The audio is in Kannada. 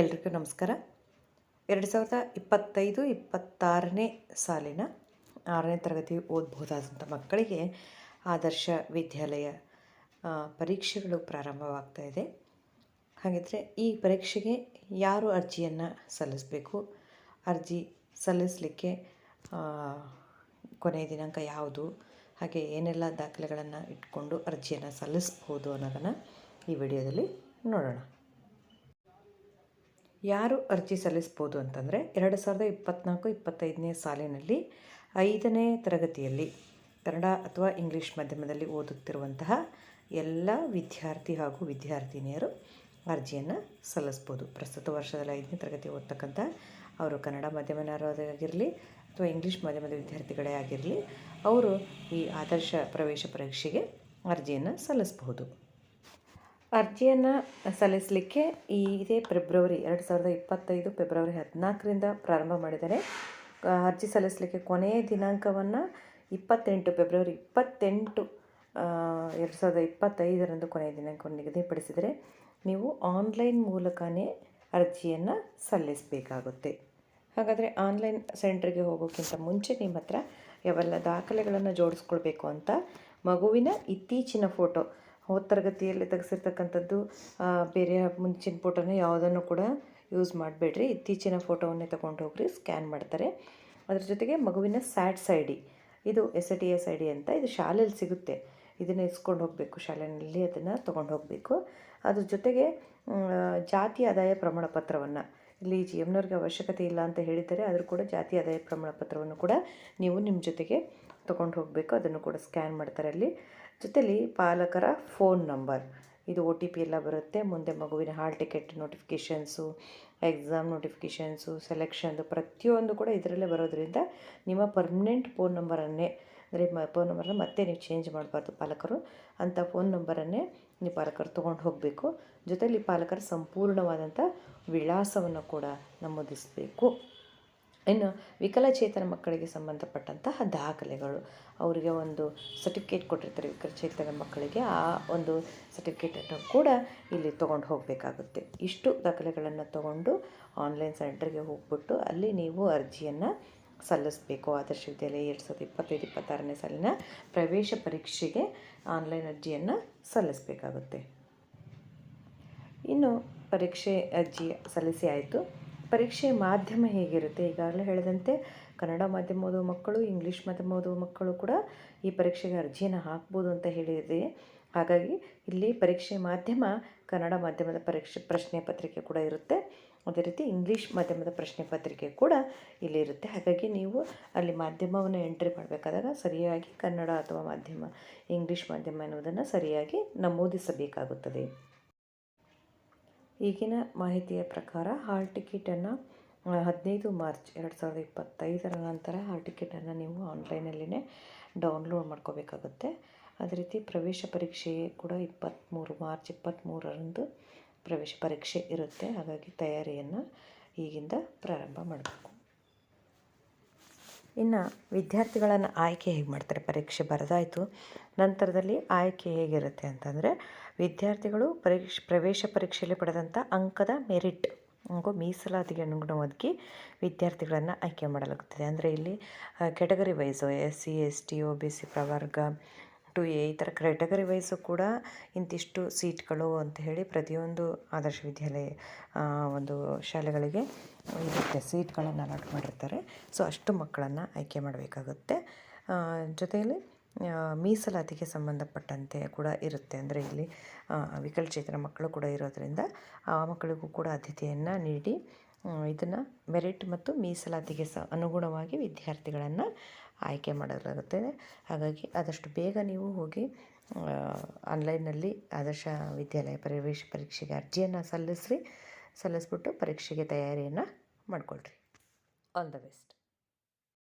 ಎಲ್ರಿಗೂ ನಮಸ್ಕಾರ. ಎರಡು ಸಾವಿರದ ಇಪ್ಪತ್ತೈದು ಇಪ್ಪತ್ತಾರನೇ ಸಾಲಿನ ಆರನೇ ತರಗತಿ ಓದಬಹುದಾದಂಥ ಮಕ್ಕಳಿಗೆ ಆದರ್ಶ ವಿದ್ಯಾಲಯ ಪರೀಕ್ಷೆಗಳು ಪ್ರಾರಂಭವಾಗ್ತಾ ಇದೆ. ಹಾಗಿದ್ರೆ ಈ ಪರೀಕ್ಷೆಗೆ ಯಾರು ಅರ್ಜಿಯನ್ನು ಸಲ್ಲಿಸಬೇಕು? ಅರ್ಜಿ ಸಲ್ಲಿಸಲಿಕ್ಕೆ ಕೊನೆಯ ದಿನಾಂಕ ಯಾವುದು? ಹಾಗೆ ಏನೆಲ್ಲ ದಾಖಲೆಗಳನ್ನು ಇಟ್ಕೊಂಡು ಅರ್ಜಿಯನ್ನು ಸಲ್ಲಿಸ್ಬೋದು ಅನ್ನೋದನ್ನು ಈ ವಿಡಿಯೋದಲ್ಲಿ ನೋಡೋಣ. ಯಾರು ಅರ್ಜಿ ಸಲ್ಲಿಸ್ಬೋದು ಅಂತಂದರೆ ಎರಡು ಸಾವಿರದ ಇಪ್ಪತ್ತ್ನಾಲ್ಕು ಇಪ್ಪತ್ತೈದನೇ ಸಾಲಿನಲ್ಲಿ ಐದನೇ ತರಗತಿಯಲ್ಲಿ ಕನ್ನಡ ಅಥವಾ ಇಂಗ್ಲೀಷ್ ಮಾಧ್ಯಮದಲ್ಲಿ ಓದುತ್ತಿರುವಂತಹ ಎಲ್ಲ ವಿದ್ಯಾರ್ಥಿ ಹಾಗೂ ವಿದ್ಯಾರ್ಥಿನಿಯರು ಅರ್ಜಿಯನ್ನು ಸಲ್ಲಿಸ್ಬೋದು. ಪ್ರಸ್ತುತ ವರ್ಷದಲ್ಲಿ ಐದನೇ ತರಗತಿ ಓದ್ತಕ್ಕಂಥ ಅವರು ಕನ್ನಡ ಮಾಧ್ಯಮದವರಾಗಿರಲಿ ಅಥವಾ ಇಂಗ್ಲೀಷ್ ಮಾಧ್ಯಮದ ವಿದ್ಯಾರ್ಥಿಗಳೇ ಆಗಿರಲಿ, ಅವರು ಈ ಆದರ್ಶ ಪ್ರವೇಶ ಪರೀಕ್ಷೆಗೆ ಅರ್ಜಿಯನ್ನು ಸಲ್ಲಿಸಬಹುದು. ಅರ್ಜಿಯನ್ನು ಸಲ್ಲಿಸಲಿಕ್ಕೆ ಈ ಇದೇ ಫೆಬ್ರವರಿ ಎರಡು ಸಾವಿರದ ಇಪ್ಪತ್ತೈದು ಫೆಬ್ರವರಿ ಹದಿನಾಲ್ಕರಿಂದ ಪ್ರಾರಂಭ ಮಾಡಿದ್ದಾರೆ. ಅರ್ಜಿ ಸಲ್ಲಿಸಲಿಕ್ಕೆ ಕೊನೆಯ ದಿನಾಂಕವನ್ನು ಇಪ್ಪತ್ತೆಂಟು ಫೆಬ್ರವರಿ ಇಪ್ಪತ್ತೆಂಟು ಎರಡು ಸಾವಿರದ ಇಪ್ಪತ್ತೈದರಂದು ಕೊನೆಯ ದಿನಾಂಕವನ್ನು ನಿಗದಿಪಡಿಸಿದರೆ ನೀವು ಆನ್ಲೈನ್ ಮೂಲಕವೇ ಅರ್ಜಿಯನ್ನು ಸಲ್ಲಿಸಬೇಕಾಗುತ್ತೆ. ಹಾಗಾದರೆ ಆನ್ಲೈನ್ ಸೆಂಟ್ರಿಗೆ ಹೋಗೋಕ್ಕಿಂತ ಮುಂಚೆ ನಿಮ್ಮ ಹತ್ರ ಯಾವೆಲ್ಲ ದಾಖಲೆಗಳನ್ನು ಜೋಡಿಸ್ಕೊಳ್ಬೇಕು ಅಂತ ಮಗುವಿನ ಇತ್ತೀಚಿನ ಫೋಟೋ ಹೋದ ತರಗತಿಯಲ್ಲಿ ತೆಗೆಸಿರ್ತಕ್ಕಂಥದ್ದು ಬೇರೆ ಮುಂಚಿನ ಫೋಟೋನ ಯಾವುದನ್ನು ಕೂಡ ಯೂಸ್ ಮಾಡಬೇಡ್ರಿ. ಇತ್ತೀಚಿನ ಫೋಟೋವನ್ನೇ ತಗೊಂಡು ಹೋಗ್ರಿ ಸ್ಕ್ಯಾನ್ ಮಾಡ್ತಾರೆ. ಅದ್ರ ಜೊತೆಗೆ ಮಗುವಿನ ಸ್ಯಾಟ್ಸ್ ಐ ಡಿ ಇದು S T S I D ಅಂತ, ಇದು ಶಾಲೆಯಲ್ಲಿ ಸಿಗುತ್ತೆ. ಇದನ್ನು ಇಸ್ಕೊಂಡು ಹೋಗಬೇಕು ಶಾಲೆಯಲ್ಲಿ ಅದನ್ನು ತೊಗೊಂಡು ಹೋಗಬೇಕು. ಅದ್ರ ಜೊತೆಗೆ ಜಾತಿ ಆದಾಯ ಪ್ರಮಾಣ ಪತ್ರವನ್ನು, ಇಲ್ಲಿ ಜಿ ಎಮ್ನವ್ರಿಗೆ ಅವಶ್ಯಕತೆ ಇಲ್ಲ ಅಂತ ಹೇಳಿದ್ದಾರೆ, ಆದರೂ ಕೂಡ ಜಾತಿ ಆದಾಯ ಪ್ರಮಾಣ ಪತ್ರವನ್ನು ಕೂಡ ನೀವು ನಿಮ್ಮ ಜೊತೆಗೆ ತೊಗೊಂಡು ಹೋಗಬೇಕು, ಅದನ್ನು ಕೂಡ ಸ್ಕ್ಯಾನ್ ಮಾಡ್ತಾರೆ ಅಲ್ಲಿ. ಜೊತೇಲಿ ಪಾಲಕರ ಫೋನ್ ನಂಬರ್. ಇದು ಒ ಟಿ ಪಿ ಎಲ್ಲ ಬರುತ್ತೆ. ಮುಂದೆ ಮಗುವಿನ hall ticket notifications, exam notifications, ಸೆಲೆಕ್ಷನ್ದು ಪ್ರತಿಯೊಂದು ಕೂಡ ಇದರಲ್ಲೇ ಬರೋದ್ರಿಂದ ನಿಮ್ಮ ಪರ್ಮನೆಂಟ್ ಫೋನ್ ನಂಬರನ್ನೇ, ಅಂದರೆ ಮ, ಫೋನ್ ನಂಬರನ್ನ ಮತ್ತೆ ನೀವು ಚೇಂಜ್ ಮಾಡಬಾರ್ದು ಪಾಲಕರು. ಅಂಥ ಫೋನ್ ನಂಬರನ್ನೇ ನೀವು ಪಾಲಕರು ತೊಗೊಂಡು ಹೋಗಬೇಕು. ಜೊತೆಲಿ ಪಾಲಕರ ಸಂಪೂರ್ಣವಾದಂಥ ವಿಳಾಸವನ್ನು ಕೂಡ ನಮೂದಿಸಬೇಕು. ಇನ್ನು ವಿಕಲಚೇತನ ಮಕ್ಕಳಿಗೆ ಸಂಬಂಧಪಟ್ಟಂತಹ ದಾಖಲೆಗಳು. ಅವರಿಗೆ ಒಂದು ಸರ್ಟಿಫಿಕೇಟ್ ಕೊಟ್ಟಿರ್ತಾರೆ ವಿಕಲಚೇತನ ಮಕ್ಕಳಿಗೆ. ಆ ಒಂದು ಸರ್ಟಿಫಿಕೇಟನ್ನು ಕೂಡ ಇಲ್ಲಿ ತೊಗೊಂಡು ಹೋಗಬೇಕಾಗುತ್ತೆ. ಇಷ್ಟು ದಾಖಲೆಗಳನ್ನು ತೊಗೊಂಡು ಆನ್ಲೈನ್ ಸೆಂಟರ್ಗೆ ಹೋಗ್ಬಿಟ್ಟು ಅಲ್ಲಿ ನೀವು ಅರ್ಜಿಯನ್ನು ಸಲ್ಲಿಸಬೇಕು. ಆದರ್ಶ ವಿದ್ಯಾಲಯ ಎರಡು ಸಾವಿರದ ಇಪ್ಪತ್ತೈದು, ಇಪ್ಪತ್ತಾರನೇ ಸಾಲಿನ ಪ್ರವೇಶ ಪರೀಕ್ಷೆಗೆ ಆನ್ಲೈನ್ ಅರ್ಜಿಯನ್ನು ಸಲ್ಲಿಸಬೇಕಾಗುತ್ತೆ. ಇನ್ನು ಪರೀಕ್ಷೆ ಅರ್ಜಿ ಸಲ್ಲಿಸಿ ಆಯಿತು. ಪರೀಕ್ಷೆ ಮಾಧ್ಯಮ ಹೇಗಿರುತ್ತೆ? ಈಗಾಗಲೇ ಹೇಳಿದಂತೆ ಕನ್ನಡ ಮಾಧ್ಯಮ ಓದುವ ಮಕ್ಕಳು, ಇಂಗ್ಲೀಷ್ ಮಾಧ್ಯಮ ಓದುವ ಮಕ್ಕಳು ಕೂಡ ಈ ಪರೀಕ್ಷೆಗೆ ಅರ್ಜಿಯನ್ನು ಹಾಕ್ಬೋದು ಅಂತ ಹೇಳಿದೆ. ಹಾಗಾಗಿ ಇಲ್ಲಿ ಪರೀಕ್ಷೆ ಮಾಧ್ಯಮ ಕನ್ನಡ ಮಾಧ್ಯಮದ ಪರೀಕ್ಷೆ ಪ್ರಶ್ನೆ ಪತ್ರಿಕೆ ಕೂಡ ಇರುತ್ತೆ. ಅದೇ ರೀತಿ ಇಂಗ್ಲೀಷ್ ಮಾಧ್ಯಮದ ಪ್ರಶ್ನೆ ಪತ್ರಿಕೆ ಕೂಡ ಇಲ್ಲಿ ಇರುತ್ತೆ. ಹಾಗಾಗಿ ನೀವು ಅಲ್ಲಿ ಮಾಧ್ಯಮವನ್ನು ಎಂಟ್ರಿ ಮಾಡಬೇಕಾದಾಗ ಸರಿಯಾಗಿ ಕನ್ನಡ ಅಥವಾ ಮಾಧ್ಯಮ, ಇಂಗ್ಲೀಷ್ ಮಾಧ್ಯಮ ಎನ್ನುವುದನ್ನು ಸರಿಯಾಗಿ ನಮೂದಿಸಬೇಕಾಗುತ್ತದೆ. ಈಗಿನ ಮಾಹಿತಿಯ ಪ್ರಕಾರ ಹಾಲ್ ಟಿಕೆಟನ್ನು ಹದಿನೈದು ಮಾರ್ಚ್ ಎರಡು ಸಾವಿರದ ಇಪ್ಪತ್ತೈದರ ನಂತರ ಹಾಲ್ ಟಿಕೆಟನ್ನು ನೀವು ಆನ್ಲೈನಲ್ಲಿನೇ ಡೌನ್ಲೋಡ್ ಮಾಡ್ಕೋಬೇಕಾಗುತ್ತೆ. ಅದೇ ರೀತಿ ಪ್ರವೇಶ ಪರೀಕ್ಷೆ ಕೂಡ ಇಪ್ಪತ್ತ್ಮೂರು ಮಾರ್ಚ್ ಇಪ್ಪತ್ತ್ಮೂರರಂದು ಪ್ರವೇಶ ಪರೀಕ್ಷೆ ಇರುತ್ತೆ. ಹಾಗಾಗಿ ತಯಾರಿಯನ್ನು ಈಗಿಂದ ಪ್ರಾರಂಭ ಮಾಡಬೇಕು. ಇನ್ನು ವಿದ್ಯಾರ್ಥಿಗಳನ್ನು ಆಯ್ಕೆ ಹೇಗೆ ಮಾಡ್ತಾರೆ? ಪರೀಕ್ಷೆ ಬರೆದಾಯಿತು. ನಂತರದಲ್ಲಿ ಆಯ್ಕೆ ಹೇಗಿರುತ್ತೆ ಅಂತಂದರೆ, ವಿದ್ಯಾರ್ಥಿಗಳು ಪರೀಕ್ಷೆ, ಪ್ರವೇಶ ಪರೀಕ್ಷೆಯಲ್ಲಿ ಪಡೆದಂಥ ಅಂಕದ ಮೆರಿಟ್ ಹಾಗೂ ಮೀಸಲಾತಿಗೆ ಅನುಗುಣವಾಗಿ ವಿದ್ಯಾರ್ಥಿಗಳನ್ನು ಆಯ್ಕೆ ಮಾಡಲಾಗುತ್ತದೆ. ಅಂದರೆ ಇಲ್ಲಿ category wise S C, S T O B, C ಪ್ರವರ್ಗ ಟು ಎ ಈ ಥರ ಕ್ಯಾಟಗರಿ ವೈಸು ಕೂಡ ಇಂತಿಷ್ಟು ಸೀಟ್ಗಳು ಅಂತ ಹೇಳಿ ಪ್ರತಿಯೊಂದು ಆದರ್ಶ ವಿದ್ಯಾಲಯ ಒಂದು ಶಾಲೆಗಳಿಗೆ ಇರುತ್ತೆ ಸೀಟ್ಗಳನ್ನು ಅಲಾಟ್ ಮಾಡಿರ್ತಾರೆ. ಸೊ, ಅಷ್ಟು ಮಕ್ಕಳನ್ನು ಆಯ್ಕೆ ಮಾಡಬೇಕಾಗುತ್ತೆ. ಜೊತೆಯಲ್ಲಿ ಮೀಸಲಾತಿಗೆ ಸಂಬಂಧಪಟ್ಟಂತೆ ಕೂಡ ಇರುತ್ತೆ. ಅಂದರೆ ಇಲ್ಲಿ ವಿಕಲಚೇತನ ಮಕ್ಕಳು ಕೂಡ ಇರೋದರಿಂದ ಆ ಮಕ್ಕಳಿಗೂ ಕೂಡ ಆದ್ಯತೆಯನ್ನು ನೀಡಿ ಇದನ್ನು ಮೆರಿಟ್ ಮತ್ತು ಮೀಸಲಾತಿಗೆ ಸ, ಅನುಗುಣವಾಗಿ ವಿದ್ಯಾರ್ಥಿಗಳನ್ನು ಆಯ್ಕೆ ಮಾಡಲಾಗುತ್ತೆ ಹಾಗಾಗಿ ಆದಷ್ಟು ಬೇಗ ನೀವು ಹೋಗಿ ಆನ್ಲೈನಲ್ಲಿ ಆದರ್ಶ ವಿದ್ಯಾಲಯ ಪ್ರವೇಶ ಪರೀಕ್ಷೆಗೆ ಅರ್ಜಿಯನ್ನು ಸಲ್ಲಿಸ್ರಿ. ಸಲ್ಲಿಸ್ಬಿಟ್ಟು ಪರೀಕ್ಷೆಗೆ ತಯಾರಿಯನ್ನು ಮಾಡಿಕೊಳ್ರಿ. All the best